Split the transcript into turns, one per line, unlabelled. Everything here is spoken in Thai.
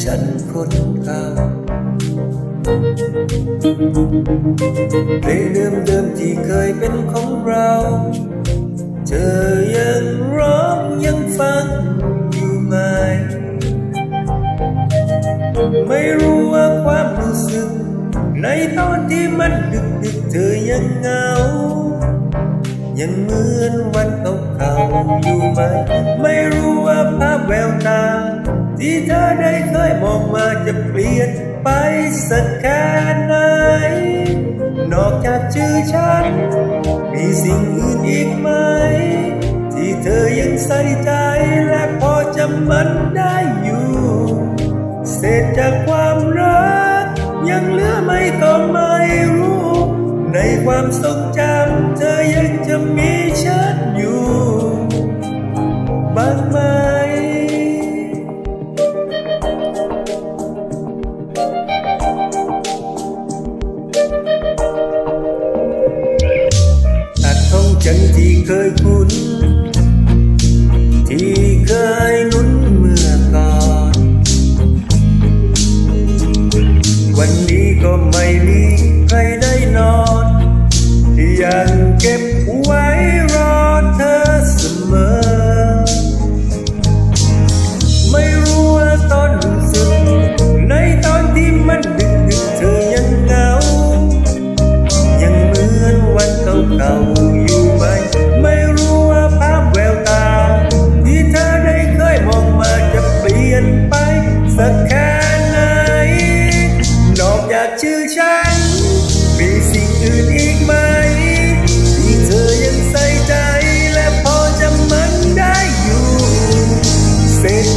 ฉันคนเก่าเพลงเดิมเดิมที่เคยเป็นของเรา เธอยังร้องยังฟังอยู่ไหม ไม่รู้ว่าความรู้สึก ในตอนที่มันดึกดึกเธอยังเหงา ยังเหมือนวันเก่าๆอยู่ไหม ไม่รู้ว่าภาพแววตา ที่เธอได้เคยมองมาจะเปลี่ยนไปสักแค่ไหน นอกจากชื่อฉัน มีสิ่งอื่นอีกไหม ที่เธอยังใส่ใจและพอจำมันได้อยู่ เศษจากความรัก ยังเหลือไม่ก็ไม่รู้ ในความทรงจำเธอยังจะมี เคยคุ้นเ Say